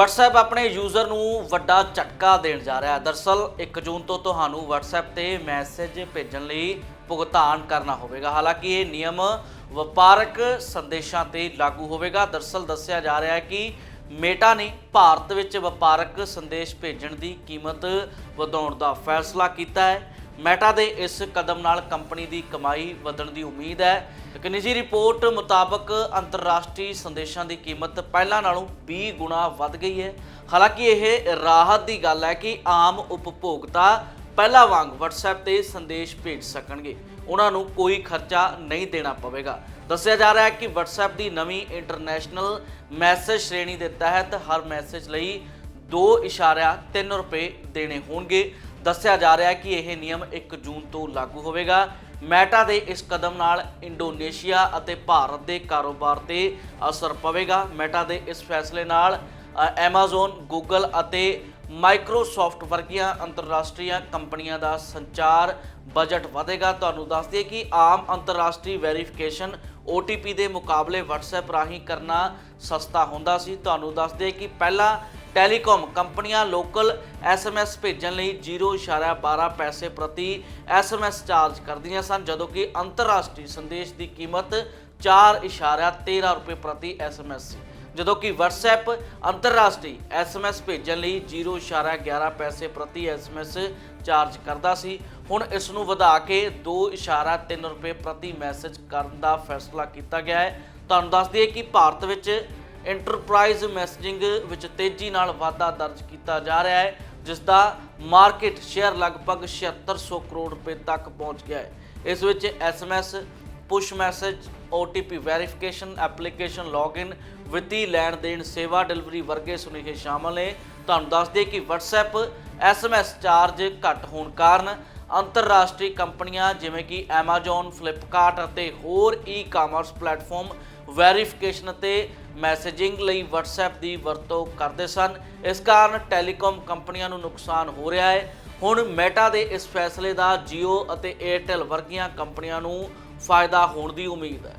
WhatsApp ਆਪਣੇ user ਨੂੰ ਵੱਡਾ ਝਟਕਾ ਦੇਣ ਜਾ ਰਿਹਾ ਹੈ। ਦਰਸਲ 1 ਜੂਨ ਤੋਂ ਤੁਹਾਨੂੰ WhatsApp ਤੇ ਮੈਸੇਜ ਭੇਜਣ ਲਈ ਭੁਗਤਾਨ ਕਰਨਾ ਹੋਵੇਗਾ। ਹਾਲਾਂਕਿ ਇਹ ਨਿਯਮ ਵਪਾਰਕ ਸੰਦੇਸ਼ਾਂ ਤੇ ਲਾਗੂ ਹੋਵੇਗਾ। ਦਰਸਲ ਦੱਸਿਆ ਜਾ ਰਿਹਾ ਹੈ ਕਿ ਮੇਟਾ ਨੇ ਭਾਰਤ ਵਿੱਚ ਵਪਾਰਕ ਸੰਦੇਸ਼ ਭੇਜਣ ਦੀ ਕੀਮਤ ਵਧਾਉਣ ਦਾ ਫੈਸਲਾ ਕੀਤਾ ਹੈ। ਮੈਟਾ ਦੇ ਇਸ ਕਦਮ ਨਾਲ ਕੰਪਨੀ ਦੀ ਕਮਾਈ ਵਧਣ ਦੀ ਉਮੀਦ ਹੈ। ਇੱਕ ਨਿੱਜੀ ਰਿਪੋਰਟ ਮੁਤਾਬਕ ਅੰਤਰਰਾਸ਼ਟਰੀ ਸੰਦੇਸ਼ਾਂ ਦੀ ਕੀਮਤ ਪਹਿਲਾਂ ਨਾਲੋਂ 20 ਗੁਣਾ ਵੱਧ ਗਈ ਹੈ। ਹਾਲਾਂਕਿ ਇਹ ਰਾਹਤ ਦੀ ਗੱਲ ਹੈ ਕਿ ਆਮ ਉਪਭੋਗਤਾ ਪਹਿਲਾਂ ਵਾਂਗ WhatsApp ਤੇ ਸੰਦੇਸ਼ ਭੇਜ ਸਕਣਗੇ। ਉਹਨਾਂ ਨੂੰ ਕੋਈ ਖਰਚਾ ਨਹੀਂ ਦੇਣਾ ਪਵੇਗਾ। ਦੱਸਿਆ ਜਾ ਰਿਹਾ ਹੈ ਕਿ WhatsApp ਦੀ ਨਵੀਂ ਇੰਟਰਨੈਸ਼ਨਲ ਮੈਸੇਜ ਸ਼੍ਰੇਣੀ ਦੇ ਤਹਿਤ ਹਰ ਮੈਸੇਜ ਲਈ 2.3 ਰੁਪਏ ਦੇਣੇ ਹੋਣਗੇ। ਦੱਸਿਆ ਜਾ ਰਿਹਾ ਹੈ ਕਿ ਇਹ ਨਿਯਮ 1 ਜੂਨ ਤੋਂ ਲਾਗੂ ਹੋਵੇਗਾ। ਮੈਟਾ ਦੇ ਇਸ ਕਦਮ ਨਾਲ ਇੰਡੋਨੇਸ਼ੀਆ ਅਤੇ ਭਾਰਤ ਦੇ ਕਾਰੋਬਾਰ ਤੇ ਅਸਰ ਪਵੇਗਾ। ਮੈਟਾ ਦੇ ਇਸ ਫੈਸਲੇ ਨਾਲ ਐਮਾਜ਼ਨ ਗੂਗਲ ਅਤੇ ਮਾਈਕਰੋਸਾਫਟ ਵਰਗੀਆਂ ਅੰਤਰਰਾਸ਼ਟਰੀ ਕੰਪਨੀਆਂ ਦਾ ਸੰਚਾਰ ਬਜਟ ਵਧੇਗਾ। ਤੁਹਾਨੂੰ ਦੱਸ ਦਈਏ ਕਿ ਆਮ ਅੰਤਰਰਾਸ਼ਟਰੀ ਵੈਰੀਫਿਕੇਸ਼ਨ OTP ਦੇ ਮੁਕਾਬਲੇ WhatsApp ਰਾਹੀਂ ਕਰਨਾ ਸਸਤਾ ਹੁੰਦਾ ਸੀ। ਤੁਹਾਨੂੰ ਦੱਸ ਦਈਏ ਕਿ ਪਹਿਲਾਂ ਟੈਲੀਕਾਮ ਕੰਪਨੀਆਂ ਲੋਕਲ SMS ਭੇਜਣ ਲਈ 0.12 ਪੈਸੇ ਪ੍ਰਤੀ SMS ਚਾਰਜ ਕਰਦੀਆਂ ਸਨ, ਜਦੋਂ ਕਿ ਅੰਤਰਰਾਸ਼ਟਰੀ ਸੰਦੇਸ਼ ਦੀ ਕੀਮਤ 4.13 ਰੁਪਏ ਪ੍ਰਤੀ SMS ਸੀ। ਜਦੋਂ ਕਿ WhatsApp ਅੰਤਰਰਾਸ਼ਟਰੀ SMS ਭੇਜਣ ਲਈ 0.11 ਪੈਸੇ ਪ੍ਰਤੀ SMS ਚਾਰਜ ਕਰਦਾ ਸੀ, ਹੁਣ ਇਸ ਨੂੰ ਵਧਾ ਕੇ 2.3 ਰੁਪਏ ਪ੍ਰਤੀ ਮੈਸੇਜ ਕਰਨ ਦਾ ਫੈਸਲਾ ਕੀਤਾ ਗਿਆ ਹੈ। ਤੁਹਾਨੂੰ ਦੱਸ ਦਈਏ ਕਿ ਭਾਰਤ ਵਿੱਚ ਇੰਟਰਪ੍ਰਾਈਜ਼ ਮੈਸੇਜਿੰਗ ਵਿੱਚ ਤੇਜ਼ੀ ਨਾਲ ਵਾਧਾ ਦਰਜ ਕੀਤਾ ਜਾ ਰਿਹਾ ਹੈ ਜਿਸ ਦਾ ਮਾਰਕੀਟ ਸ਼ੇਅਰ ਲਗਭਗ 7600 ਕਰੋੜ ਰੁਪਏ ਤੱਕ ਪਹੁੰਚ ਗਿਆ ਹੈ। ਇਸ ਵਿੱਚ SMS push message OTP verification application login ਵਿੱਤੀ ਲੈਣ ਦੇਣ, ਸੇਵਾ ਡਿਲੀਵਰੀ ਵਰਗੇ ਸੁਨੇਹੇ ਸ਼ਾਮਲ ਨੇ। ਤੁਹਾਨੂੰ ਦੱਸ ਦਈਏ ਕਿ WhatsApp SMS ਚਾਰਜ ਘੱਟ ਹੋਣ ਕਾਰਨ ਅੰਤਰਰਾਸ਼ਟਰੀ ਕੰਪਨੀਆਂ ਜਿਵੇਂ ਕਿ Amazon, Flipkart ਅਤੇ ਹੋਰ ਈ-ਕਾਮਰਸ ਪਲੇਟਫਾਰਮ ਵੈਰੀਫਿਕੇਸ਼ਨ ਅਤੇ ਮੈਸੇਜਿੰਗ ਲਈ WhatsApp ਦੀ ਵਰਤੋਂ ਕਰਦੇ ਸਨ। ਇਸ ਕਾਰਨ ਟੈਲੀਕਾਮ ਕੰਪਨੀਆਂ ਨੂੰ ਨੁਕਸਾਨ ਹੋ ਰਿਹਾ ਹੈ। ਹੁਣ ਮੈਟਾ ਦੇ ਇਸ ਫੈਸਲੇ ਦਾ Jio ਅਤੇ Airtel ਵਰਗੀਆਂ ਕੰਪਨੀਆਂ ਨੂੰ ਫਾਇਦਾ ਹੋਣ ਦੀ ਉਮੀਦ ਹੈ।